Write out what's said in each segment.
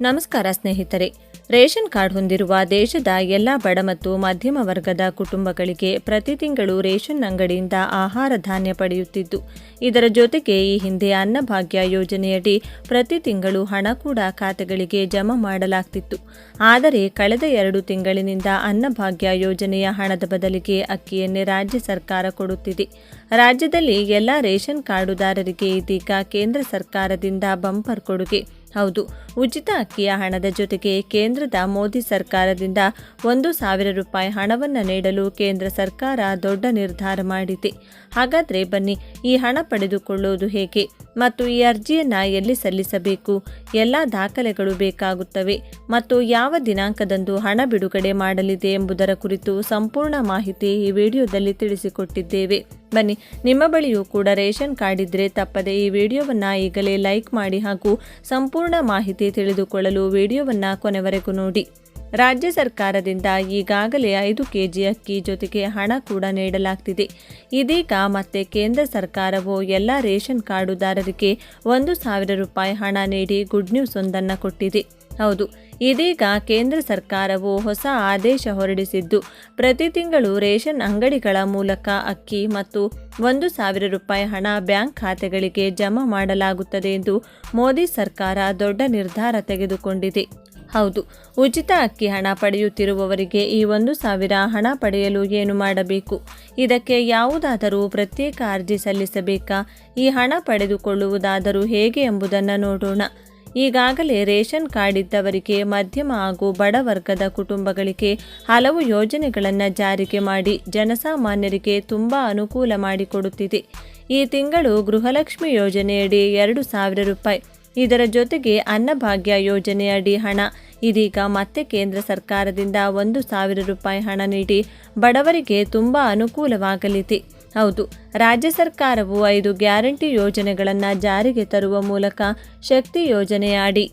ನಮಸ್ಕಾರ ಸ್ನೇಹಿತರೆ. Ration card ಹೊಂದಿರುವ ದೇಶದ ಎಲ್ಲ ಬಡ ಮತ್ತು ಮಧ್ಯಮ ವರ್ಗದ ಕುಟುಂಬಗಳಿಗೆ ಪ್ರತಿ ತಿಂಗಳು ರೇಷನ್ ಅಂಗಡಿಯಿಂದ ಆಹಾರ ಧಾನ್ಯ ಪಡೆಯುತ್ತಿದ್ದು, ಇದರ ಜೊತೆಗೆ ಈ ಹಿಂದೆ ಅನ್ನಭಾಗ್ಯ ಯೋಜನೆಯಡಿ ಪ್ರತಿ ತಿಂಗಳು ಹಣ ಕೂಡ ಖಾತೆಗಳಿಗೆ ಜಮಾ ಮಾಡಲಾಗ್ತಿತ್ತು. ಆದರೆ ಕಳೆದ ಎರಡು ತಿಂಗಳಿನಿಂದ ಅನ್ನಭಾಗ್ಯ ಯೋಜನೆಯ ಹಣದ ಬದಲಿಗೆ ಅಕ್ಕಿಯನ್ನೇ ರಾಜ್ಯ ಸರ್ಕಾರ ಕೊಡುತ್ತಿದೆ. ರಾಜ್ಯದಲ್ಲಿ ಎಲ್ಲ ರೇಷನ್ ಕಾರ್ಡುದಾರರಿಗೆ ಇದೀಗ ಕೇಂದ್ರ ಸರ್ಕಾರದಿಂದ ಬಂಪರ್ ಕೊಡುಗೆ. ಹೌದು. ಉಚಿತ ಅಕ್ಕಿಯ ಹಣದ ಜೊತೆಗೆ ಕೇಂದ್ರದ ಮೋದಿ ಸರ್ಕಾರದಿಂದ ಒಂದು ಸಾವಿರ ರೂಪಾಯಿ ಹಣವನ್ನು ನೀಡಲು ಕೇಂದ್ರ ಸರ್ಕಾರ ದೊಡ್ಡ ನಿರ್ಧಾರ ಮಾಡಿದೆ. ಹಾಗಾದರೆ ಬನ್ನಿ, ಈ ಹಣ ಪಡೆದುಕೊಳ್ಳುವುದು ಹೇಗೆ? ಮತ್ತು ಈ ಅರ್ಜಿಯನ್ನು ಎಲ್ಲಿ ಸಲ್ಲಿಸಬೇಕು? ಎಲ್ಲ ದಾಖಲೆಗಳು ಬೇಕಾಗುತ್ತವೆ. ಮತ್ತು ಯಾವ ದಿನಾಂಕದಂದು ಹಣ ಬಿಡುಗಡೆ ಮಾಡಲಿದೆ ಎಂಬುದರ ಕುರಿತು ಸಂಪೂರ್ಣ ಮಾಹಿತಿ ಈ ವಿಡಿಯೋದಲ್ಲಿ ತಿಳಿಸಿಕೊಟ್ಟಿದ್ದೇವೆ. ಬನ್ನಿ, ನಿಮ್ಮ ಬಳಿಯೂ ಕೂಡ ರೇಷನ್ ಕಾರ್ಡ್ ಇದ್ದರೆ ತಪ್ಪದೆ ಈ ವಿಡಿಯೋವನ್ನು ಈಗಲೇ ಲೈಕ್ ಮಾಡಿ ಹಾಗೂ ಸಂಪೂರ್ಣ ಮಾಹಿತಿ ತಿಳಿದುಕೊಳ್ಳಲು ವಿಡಿಯೋವನ್ನು ಕೊನೆವರೆಗೂ ನೋಡಿ. ರಾಜ್ಯ ಸರ್ಕಾರದಿಂದ ಈಗಾಗಲೇ ಐದು ಕೆಜಿ ಅಕ್ಕಿ ಜೊತೆಗೆ ಹಣ ಕೂಡ ನೀಡಲಾಗ್ತಿದೆ. ಇದೀಗ ಮತ್ತೆ ಕೇಂದ್ರ ಸರ್ಕಾರವು ಎಲ್ಲ ರೇಷನ್ ಕಾರ್ಡುದಾರರಿಗೆ ಒಂದು ಸಾವಿರ ರೂಪಾಯಿ ಹಣ ನೀಡಿ ಗುಡ್ ನ್ಯೂಸ್ ಒಂದನ್ನು ಕೊಟ್ಟಿದೆ. ಹೌದು, ಇದೀಗ ಕೇಂದ್ರ ಸರ್ಕಾರವು ಹೊಸ ಆದೇಶ ಹೊರಡಿಸಿದ್ದು, ಪ್ರತಿ ತಿಂಗಳು ರೇಷನ್ ಅಂಗಡಿಗಳ ಮೂಲಕ ಅಕ್ಕಿ ಮತ್ತು ಒಂದು ಸಾವಿರ ರೂಪಾಯಿ ಹಣ ಬ್ಯಾಂಕ್ ಖಾತೆಗಳಿಗೆ ಜಮಾ ಮಾಡಲಾಗುತ್ತದೆ ಎಂದು ಮೋದಿ ಸರ್ಕಾರ ದೊಡ್ಡ ನಿರ್ಧಾರ ತೆಗೆದುಕೊಂಡಿದೆ. ಹೌದು. ಉಚಿತ ಅಕ್ಕಿ ಹಣ ಪಡೆಯುತ್ತಿರುವವರಿಗೆ ಈ ಒಂದು ಸಾವಿರ ಹಣ ಪಡೆಯಲು ಏನು ಮಾಡಬೇಕು? ಇದಕ್ಕೆ ಯಾವುದಾದರೂ ಪ್ರತ್ಯೇಕ ಅರ್ಜಿ ಸಲ್ಲಿಸಬೇಕಾ? ಈ ಹಣ ಪಡೆದುಕೊಳ್ಳುವುದಾದರೂ ಹೇಗೆ ಎಂಬುದನ್ನು ನೋಡೋಣ. ಈಗಾಗಲೇ ರೇಷನ್ ಕಾರ್ಡ್ ಇದ್ದವರಿಗೆ, ಮಧ್ಯಮ ಹಾಗೂ ಬಡ ವರ್ಗದ ಕುಟುಂಬಗಳಿಗೆ ಹಲವು ಯೋಜನೆಗಳನ್ನು ಜಾರಿಗೆ ಮಾಡಿ ಜನಸಾಮಾನ್ಯರಿಗೆ ತುಂಬ ಅನುಕೂಲ ಮಾಡಿಕೊಡುತ್ತಿದೆ. ಈ ತಿಂಗಳು ಗೃಹಲಕ್ಷ್ಮಿ ಯೋಜನೆಯಡಿ ಎರಡು ಸಾವಿರ ರೂಪಾಯಿ. ಇದರ ಜೊತೆಗೆ ಅನ್ನಭಾಗ್ಯ ಯೋಜನೆಯಡಿ ಹಣ. ಇದೀಗ ಮತ್ತೆ ಕೇಂದ್ರ ಸರ್ಕಾರದಿಂದ ಒಂದು ಸಾವಿರ ರೂಪಾಯಿ ಹಣ ನೀಡಿ ಬಡವರಿಗೆ ತುಂಬ ಅನುಕೂಲವಾಗಲಿದೆ. ಹೌದು, ರಾಜ್ಯ ಸರ್ಕಾರವು ಐದು ಗ್ಯಾರಂಟಿ ಯೋಜನೆಗಳನ್ನು ಜಾರಿಗೆ ತರುವ ಮೂಲಕ ಶಕ್ತಿ ಯೋಜನೆಯ ಅಡಿ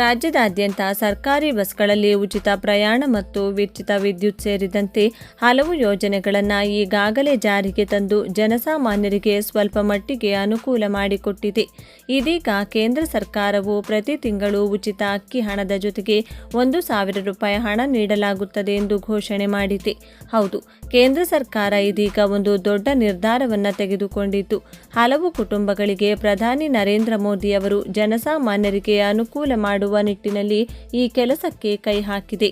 ರಾಜ್ಯದಾದ್ಯಂತ ಸರ್ಕಾರಿ ಬಸ್ಗಳಲ್ಲಿ ಉಚಿತ ಪ್ರಯಾಣ ಮತ್ತು ವಿಚಿತ ವಿದ್ಯುತ್ ಸೇರಿದಂತೆ ಹಲವು ಯೋಜನೆಗಳನ್ನು ಈಗಾಗಲೇ ಜಾರಿಗೆ ತಂದು ಜನಸಾಮಾನ್ಯರಿಗೆ ಸ್ವಲ್ಪ ಮಟ್ಟಿಗೆ ಅನುಕೂಲ ಮಾಡಿಕೊಟ್ಟಿದೆ. ಇದೀಗ ಕೇಂದ್ರ ಸರ್ಕಾರವು ಪ್ರತಿ ತಿಂಗಳು ಉಚಿತ ಅಕ್ಕಿ ಹಣದ ಜೊತೆಗೆ ಒಂದು ಸಾವಿರ ರೂಪಾಯಿ ಹಣ ನೀಡಲಾಗುತ್ತದೆ ಎಂದು ಘೋಷಣೆ ಮಾಡಿದೆ. ಹೌದು, ಕೇಂದ್ರ ಸರ್ಕಾರ ಇದೀಗ ಒಂದು ದೊಡ್ಡ ನಿರ್ಧಾರವನ್ನು ತೆಗೆದುಕೊಂಡಿದ್ದು, ಹಲವು ಕುಟುಂಬಗಳಿಗೆ ಪ್ರಧಾನಿ ನರೇಂದ್ರ ಮೋದಿ ಅವರು ಜನಸಾಮಾನ್ಯರಿಗೆ ಅನುಕೂಲ ಮಾಡುವ ನಿಟ್ಟಿನಲ್ಲಿ ಈ ಕೆಲಸಕ್ಕೆ ಕೈ ಹಾಕಿದೆ.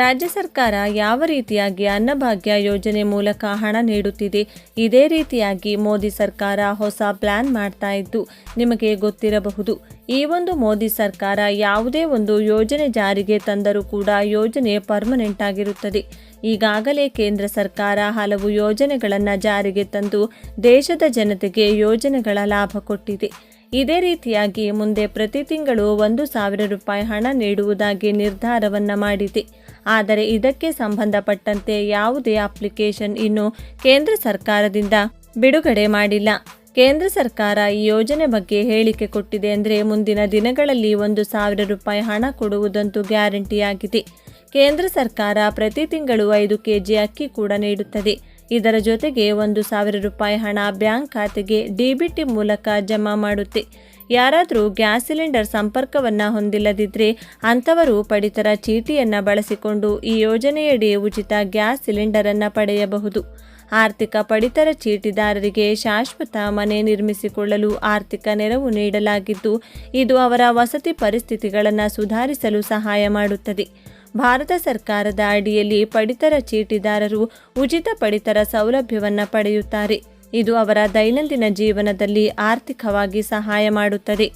ರಾಜ್ಯ ಸರ್ಕಾರ ಯಾವ ರೀತಿಯಾಗಿ ಅನ್ನಭಾಗ್ಯ ಯೋಜನೆ ಮೂಲಕ ಹಣ ನೀಡುತ್ತಿದೆ, ಇದೇ ರೀತಿಯಾಗಿ ಮೋದಿ ಸರ್ಕಾರ ಹೊಸ ಪ್ಲಾನ್ ಮಾಡ್ತಾ ಇದ್ದು ನಿಮಗೆ ಗೊತ್ತಿರಬಹುದು. ಈ ಒಂದು ಮೋದಿ ಸರ್ಕಾರ ಯಾವುದೇ ಒಂದು ಯೋಜನೆ ಜಾರಿಗೆ ತಂದರೂ ಕೂಡ ಯೋಜನೆ ಪರ್ಮನೆಂಟ್ ಆಗಿರುತ್ತದೆ. ಈಗಾಗಲೇ ಕೇಂದ್ರ ಸರ್ಕಾರ ಹಲವು ಯೋಜನೆಗಳನ್ನು ಜಾರಿಗೆ ತಂದು ದೇಶದ ಜನತೆಗೆ ಯೋಜನೆಗಳ ಲಾಭ ಕೊಟ್ಟಿದೆ. ಇದೇ ರೀತಿಯಾಗಿ ಮುಂದೆ ಪ್ರತಿ ತಿಂಗಳು ಒಂದು ಸಾವಿರ ರೂಪಾಯಿ ಹಣ ನೀಡುವುದಾಗಿ ನಿರ್ಧಾರವನ್ನು ಮಾಡಿದೆ. ಆದರೆ ಇದಕ್ಕೆ ಸಂಬಂಧಪಟ್ಟಂತೆ ಯಾವುದೇ ಅಪ್ಲಿಕೇಶನ್ ಇನ್ನು ಕೇಂದ್ರ ಸರ್ಕಾರದಿಂದ ಬಿಡುಗಡೆ ಮಾಡಿಲ್ಲ. ಕೇಂದ್ರ ಸರ್ಕಾರ ಈ ಯೋಜನೆ ಬಗ್ಗೆ ಹೇಳಿಕೆ ಕೊಟ್ಟಿದೆ ಅಂದರೆ ಮುಂದಿನ ದಿನಗಳಲ್ಲಿ ಒಂದು ಸಾವಿರ ರೂಪಾಯಿ ಹಣ ಕೊಡುವುದಂತೂ ಗ್ಯಾರಂಟಿಯಾಗಿದೆ. ಕೇಂದ್ರ ಸರ್ಕಾರ ಪ್ರತಿ ತಿಂಗಳು ಐದು ಕೆಜಿ ಅಕ್ಕಿ ಕೂಡ ನೀಡುತ್ತದೆ. ಇದರ ಜೊತೆಗೆ ಒಂದು ಸಾವಿರ ರೂಪಾಯಿ ಹಣ ಬ್ಯಾಂಕ್ ಖಾತೆಗೆ ಡಿಬಿಟಿ ಮೂಲಕ ಜಮಾ ಮಾಡುತ್ತೆ. ಯಾರಾದರೂ ಗ್ಯಾಸ್ ಸಿಲಿಂಡರ್ ಸಂಪರ್ಕವನ್ನು ಹೊಂದಿಲ್ಲದಿದ್ದರೆ ಅಂಥವರು ಪಡಿತರ ಚೀಟಿಯನ್ನು ಬಳಸಿಕೊಂಡು ಈ ಯೋಜನೆಯಡಿ ಉಚಿತ ಗ್ಯಾಸ್ ಸಿಲಿಂಡರನ್ನು ಪಡೆಯಬಹುದು. ಆರ್ಥಿಕ ಪಡಿತರ ಚೀಟಿದಾರರಿಗೆ ಶಾಶ್ವತ ಮನೆ ನಿರ್ಮಿಸಿಕೊಳ್ಳಲು ಆರ್ಥಿಕ ನೆರವು ನೀಡಲಾಗಿದ್ದು, ಇದು ಅವರ ವಸತಿ ಪರಿಸ್ಥಿತಿಗಳನ್ನು ಸುಧಾರಿಸಲು ಸಹಾಯ ಮಾಡುತ್ತದೆ. ಭಾರತ ಸರ್ಕಾರದ ಅಡಿಯಲ್ಲಿ ಪಡಿತರ ಚೀಟಿದಾರರು ಉಚಿತ ಪಡಿತರ ಸೌಲಭ್ಯವನ್ನು ಪಡೆಯುತ್ತಾರೆ. ಇದು ಅವರ ದೈನಂದಿನ ಜೀವನದಲ್ಲಿ ಆರ್ಥಿಕವಾಗಿ ಸಹಾಯ ಮಾಡುತ್ತದೆ.